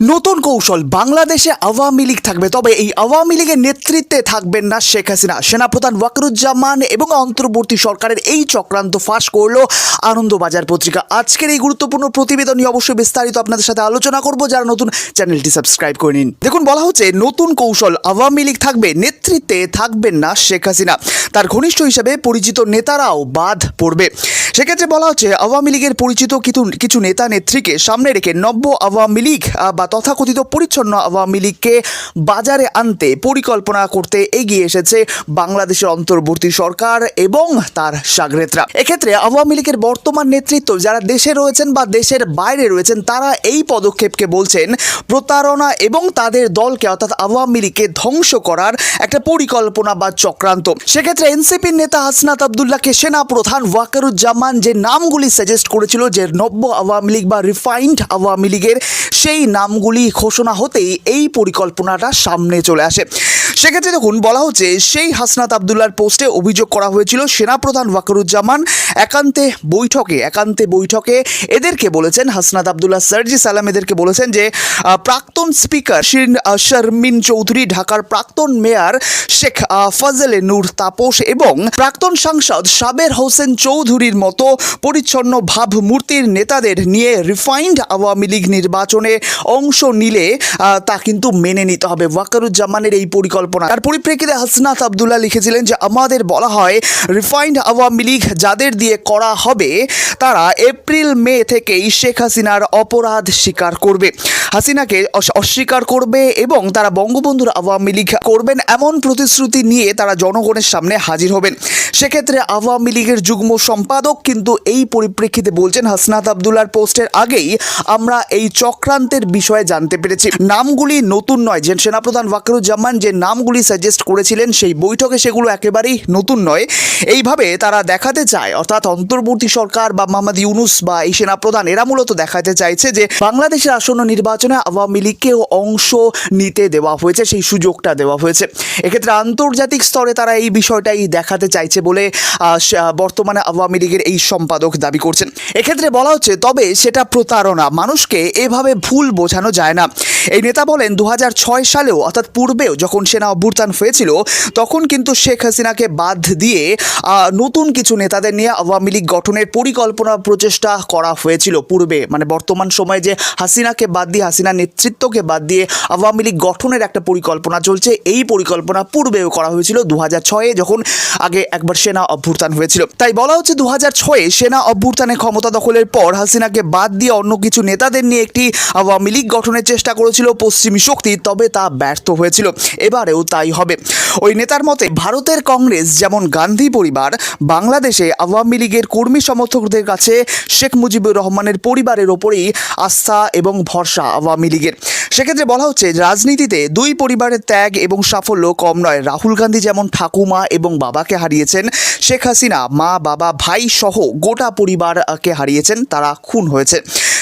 নতুন কৌশল, বাংলাদেশে আওয়ামী লীগ থাকবে। তবে এই আওয়ামী লীগের নেতৃত্বে থাকবেন না শেখ হাসিনা। সেনাপ্রধান ওয়াকরুজ্জামান এবং অন্তর্বর্তী সরকারের এই চক্রান্ত ফাঁস করল আনন্দবাজার পত্রিকা। আজকের এই গুরুত্বপূর্ণ প্রতিবেদন নিয়ে অবশ্যই বিস্তারিত আপনাদের সাথে আলোচনা করব। যারা নতুন, চ্যানেলটি সাবস্ক্রাইব করে নিন। দেখুন, বলা হচ্ছে, নতুন কৌশল, আওয়ামী লীগ থাকবে, নেতৃত্বে থাকবেন না শেখ হাসিনা। তার ঘনিষ্ঠ হিসেবে পরিচিত নেতারাও বাদ পড়বে। সেক্ষেত্রে বলা হচ্ছে, আওয়ামী লীগের পরিচিত কিছু কিছু নেতা নেত্রীকে সামনে রেখে নব্য আওয়ামী লীগ বা তথাকথিত পরিচ্ছন্ন আওয়ামী লীগকে বাজারে আনতে পরিকল্পনা করতে এগিয়ে এসেছে বাংলাদেশের অন্তর্বর্তী সরকার এবং তার সাগরেতরা। এক্ষেত্রে আওয়ামী লীগের বর্তমান নেতৃত্ব যারা দেশে রয়েছেন বা দেশের বাইরে রয়েছেন, তারা এই পদক্ষেপকে বলছেন, প্রতারণা এবং তাদের দলকে অর্থাৎ আওয়ামী লীগকে ধ্বংস করার একটা পরিকল্পনা বা চক্রান্ত। সেক্ষেত্রে এনসিপির নেতা হাসনাত আবদুল্লাহকে সেনা প্রধান ওয়াকারুজ্জামান যে নামগুলি সাজেস্ট করেছিল যে নব্য আওয়ামী লীগ বা রিফাইন্ড আওয়ামী লীগের সেই নামগুলি ঘোষণা হতেই এই পরিকল্পনাটা সামনে চলে আসে। সেক্ষেত্রে দেখুন, বলা হচ্ছে সেই হাসনাত আবদুল্লার পোস্টে অভিযোগ করা হয়েছিল, সেনাপ্রধান ওয়াকারুজ্জামান একান্তে বৈঠকে একান্তে বৈঠকে এদেরকে বলেছেন, হাসনাত আবদুল্লাহ সার্জি সালাম এদেরকে বলেছেন যে প্রাক্তন স্পিকার শিরিন শারমিন চৌধুরী, ঢাকার প্রাক্তন মেয়র শেখ ফজলে নূর তাপস এবং প্রাক্তন সাংসদ সাবের হোসেন চৌধুরীর মতো পরিচ্ছন্ন ভাবমূর্তির নেতাদের নিয়ে রিফাইন্ড আওয়ামী লীগ নির্বাচনে অংশ নিলে তা কিন্তু মেনে নিতে হবে। ওয়াকারুজ্জামানের এই পরিকল্পনা। তার পরিপ্রেক্ষিতে হাসনাত আবদুল্লাহ লিখেছিলেন যে, আমাদের বলা হয় রিফাইন্ড আওয়ামী লীগ যাদের দিয়ে করা হবে, তারা এপ্রিল, মে থেকেই শেখ হাসিনার অপরাধ স্বীকার করবে। হাসিনাকে অস্বীকার করবে এবং তারা বঙ্গবন্ধুর আওয়ামী লীগ করবেন এমন প্রতিশ্রুতি নিয়ে তারা জনগণের সামনে হাজির হবেন। সেক্ষেত্রে আওয়ামী লীগের যুগ্ম সম্পাদক কিন্তু এই পরিপ্রেক্ষিতে বলছেন, হাসনাত আবদুল্লার পোস্টের আগেই আমরা এই চক্রান্তের বিষয়ে জানতে পেরেছি। নামগুলি নতুন নয়। যে সেনাপ্রধান ওয়াকরুজ্জামান যে নামগুলি সাজেস্ট করেছিলেন, সেই বৈঠকে সেগুলো একেবারেই নতুন নয়। এইভাবে তারা দেখাতে চায়, অর্থাৎ অন্তর্বর্তী সরকার বা মোহাম্মদ ইউনুস বা এই সেনাপ্রধান, এরা মূলত দেখাতে চাইছে যে বাংলাদেশের আসন্ন নির্বাচনে আওয়ামী লীগকেও অংশ নিতে দেওয়া হয়েছে, সেই সুযোগটা দেওয়া হয়েছে। এক্ষেত্রে আন্তর্জাতিক স্তরে তারা এই বিষয়টাই দেখাতে চাইছে বলে বর্তমানে আওয়ামী লীগের এই সম্পাদক দাবি করছেন। এক্ষেত্রে বলা হচ্ছে, তবে সেটা প্রতারণা। মানুষকে এভাবে ভুল বোঝানো যায় না। এই নেতা বলেন দু হাজার ছয় সালেও, অর্থাৎ পূর্বেও যখন সেনা অভ্যুত্থান হয়েছিল, তখন কিন্তু শেখ হাসিনাকে বাদ দিয়ে নতুন কিছু নেতাদের নিয়ে আওয়ামী লীগ গঠনের পরিকল্পনা, প্রচেষ্টা করা হয়েছিল পূর্বে। মানে বর্তমান সময়ে যে হাসিনাকে বাদ দিয়ে হাসিনা নেতৃত্বকে বাদ দিয়ে আওয়ামী লীগ গঠনের একটা পরিকল্পনা চলছে, এই পরিকল্পনা পূর্বেও করা হয়েছিল দু হাজার ছয়ে, যখন আগে একবার সেনা অভ্যুত্থান হয়েছিল। তাই বলা হচ্ছে দু হাজার ছয়ে সেনা অভ্যুত্থানে ক্ষমতা দখলের পর হাসিনাকে বাদ দিয়ে অন্য কিছু নেতাদের নিয়ে একটি আওয়ামী লীগ গঠনের চেষ্টা করেছিল পশ্চিমী শক্তি, তবে তা ব্যর্থ হয়েছিল। এবারেও তাই হবে। ওই নেতার মতে, ভারতের কংগ্রেস যেমন গান্ধী পরিবার, বাংলাদেশে আওয়ামী লীগের কর্মী সমর্থকদের কাছে শেখ মুজিবুর রহমানের পরিবারের ওপরেই আস্থা এবং ভরসা আওয়ামী লীগের। সেক্ষেত্রে বলা হচ্ছে রাজনীতিতে দুই পরিবারের ত্যাগ এবং সাফল্য কম নয়। রাহুল গান্ধী যেমন ঠাকুমা এবং বাবাকে হারিয়েছেন, শেখ হাসিনা মা, বাবা, ভাই সহ গোটা পরিবারকে হারিয়েছেন, তারা খুন হয়েছে।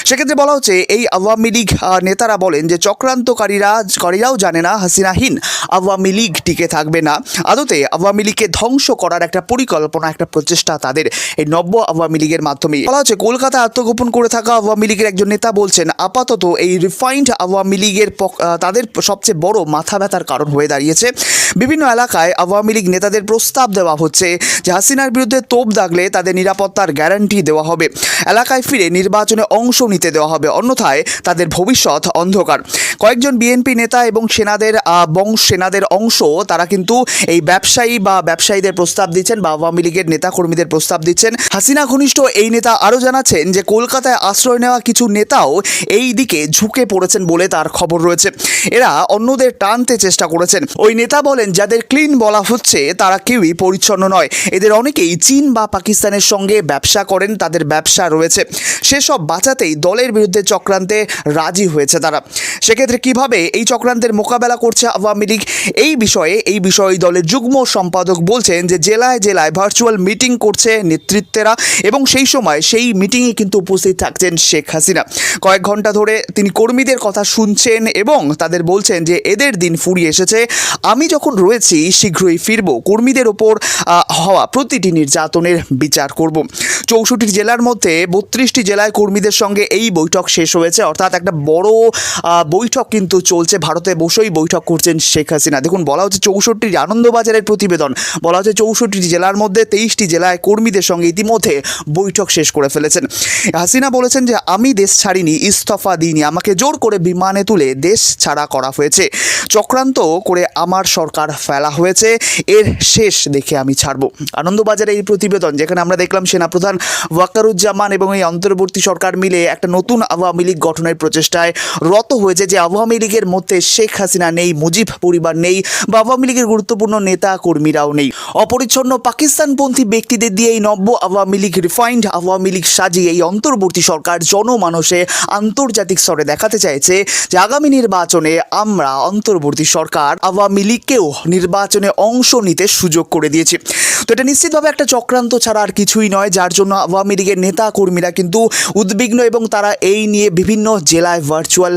সেক্ষেত্রে বলা হচ্ছে এই আওয়ামী লীগ নেতারা বলেন যে চক্রান্তকারীরা, কারীরাও জানে না হাসিনাহীন আওয়ামী লীগ টিকে থাকবে না। আদতে আওয়ামী লীগকে ধ্বংস করার একটা পরিকল্পনা, একটা প্রচেষ্টা তাদের এই নব্য আওয়ামী লীগের মাধ্যমে বলা হচ্ছে কলকাতা আত্মগোপন করে থাকা আওয়ামী লীগের একজন নেতা বলছেন, আপাতত এই রিফাইন্ড আওয়ামী লীগের পক- তাদের সবচেয়ে বড় মাথা ব্যথার কারণ হয়ে দাঁড়িয়েছে। বিভিন্ন এলাকায় আওয়ামী লীগ নেতাদের প্রস্তাব দেওয়া হচ্ছে যে হাসিনার বিরুদ্ধে তোপ দাগলে তাদের নিরাপত্তার গ্যারান্টি দেওয়া হবে। এলাকায় ফিরে নির্বাচনে অংশ নিতে দেওয়া হবে, অন্যথায় তাদের ভবিষ্যৎ অন্ধকার। কয়েকজন বিএনপি নেতা এবং সেনাদের বংশ সেনাদের অংশ, তারা কিন্তু এই ব্যবসায়ী বা ব্যবসায়ীদের প্রস্তাব দিচ্ছেন বা আওয়ামী লীগের নেতা কর্মীদের প্রস্তাব দিচ্ছেন। হাসিনা ঘনিষ্ঠ এই নেতা আরও জানাচ্ছেন যে, কলকাতায় আশ্রয় নেওয়া কিছু নেতাও এই দিকে ঝুঁকে পড়েছেন বলে তার খবর রয়েছে। এরা অন্যদের টানতে চেষ্টা করেছেন। ওই নেতা বলেন, যাদের ক্লিন বলা হচ্ছে, তারা কেউই পরিচ্ছন্ন নয়। এদের অনেকেই চীন বা পাকিস্তানের সঙ্গে ব্যবসা করেন, তাদের ব্যবসা রয়েছে। সেসব বাঁচাতেই দলের বিরুদ্ধে চক্রান্তে রাজি হয়েছে তারা। সেক্ষেত্রে কীভাবে এই চক্রান্তের মোকাবেলা করছে আওয়ামী লীগ? এই বিষয়ে এই বিষয়ে দলের যুগ্ম সম্পাদক বলছেন যে জেলায় জেলায় ভার্চুয়াল মিটিং করছে নেতৃত্বেরা এবং সেই সময় সেই মিটিংয়ে কিন্তু উপস্থিত থাকছেন শেখ হাসিনা। কয়েক ঘণ্টা ধরে তিনি কর্মীদের কথা শুনছেন এবং তাদের বলছেন যে এদের দিন ফুরিয়ে এসেছে। আমি যখন রয়েছি, শীঘ্রই ফিরব। কর্মীদের ওপর হওয়া প্রতিটি নির্যাতনের বিচার করব। চৌষট্টি জেলার মধ্যে বত্রিশটি জেলায় কর্মীদের সঙ্গে এই বৈঠক শেষ হয়েছে। অর্থাৎ একটা বড় বৈঠক কিন্তু চলছে। ভারতে বসেই বৈঠক করছেন শেখ হাসিনা। দেখুন, বলা হচ্ছে চৌষট্টি আনন্দবাজারের প্রতিবেদন। বলা হচ্ছে চৌষট্টি জেলার মধ্যে তেইশটি জেলায় কর্মীদের সঙ্গে ইতিমধ্যে বৈঠক শেষ করে ফেলেছেন। হাসিনা বলেছেন যে, আমি দেশ ছাড়িনি, ইস্তফা দিইনি। আমাকে জোর করে বিমানে তুলে দেশ ছাড়া করা হয়েছে। চক্রান্ত করে আমার সরকার ফেলা হয়েছে। এর শেষ দেখে আমি ছাড়বো। আনন্দবাজারে এই প্রতিবেদন, যেখানে আমরা দেখলাম সেনাপ্রধান ওয়াকারুজ্জামান এবং এই অন্তর্বর্তী সরকার মিলে একটা নতুন আওয়ামী লীগ গঠনের প্রচেষ্টায় রত হয়েছে যে আওয়ামী লীগের মধ্যে শেখ হাসিনা নেই, মুজিব পরিবার নেই বা আওয়ামী লীগের গুরুত্বপূর্ণ নেতা কর্মীরাও নেই। অপরিচ্ছন্ন পাকিস্তানপন্থী ব্যক্তিদের দিয়ে এই নব্য আওয়ামী লীগ রিফাইন্ড আওয়ামী লীগ সাজিয়ে এই অন্তর্বর্তী সরকার জনমানসে আন্তর্জাতিক স্তরে দেখাতে চাইছে যে আগামী নির্বাচনে আমরা অন্তর্বর্তী সরকার আওয়ামী লীগকেও নির্বাচনে অংশ নিতে সুযোগ করে দিয়েছি। তো এটা নিশ্চিতভাবে একটা চক্রান্ত ছাড়া আর কিছুই নয়, যার জন্য আওয়ামী লীগের নেতা কর্মীরা কিন্তু উদ্বিগ্ন এবং তারা এই নিয়ে বিভিন্ন জেলায় ভার্চুয়াল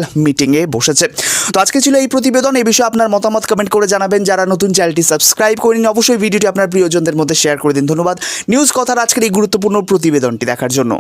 মিটিংয়ে বসেছে। তো আজকে ছিল এই প্রতিবেদন। এই বিষয়ে আপনার মতামত কমেন্ট করে জানাবেন। যারা নতুন চ্যানেলটি সাবস্ক্রাইব করেন অবশ্যই ভিডিওটি আপনার প্রিয়জনদের মধ্যে শেয়ার করে দিন। ধন্যবাদ। নিউজ কথার আজকের এই গুরুত্বপূর্ণ প্রতিবেদনটি দেখার জন্য।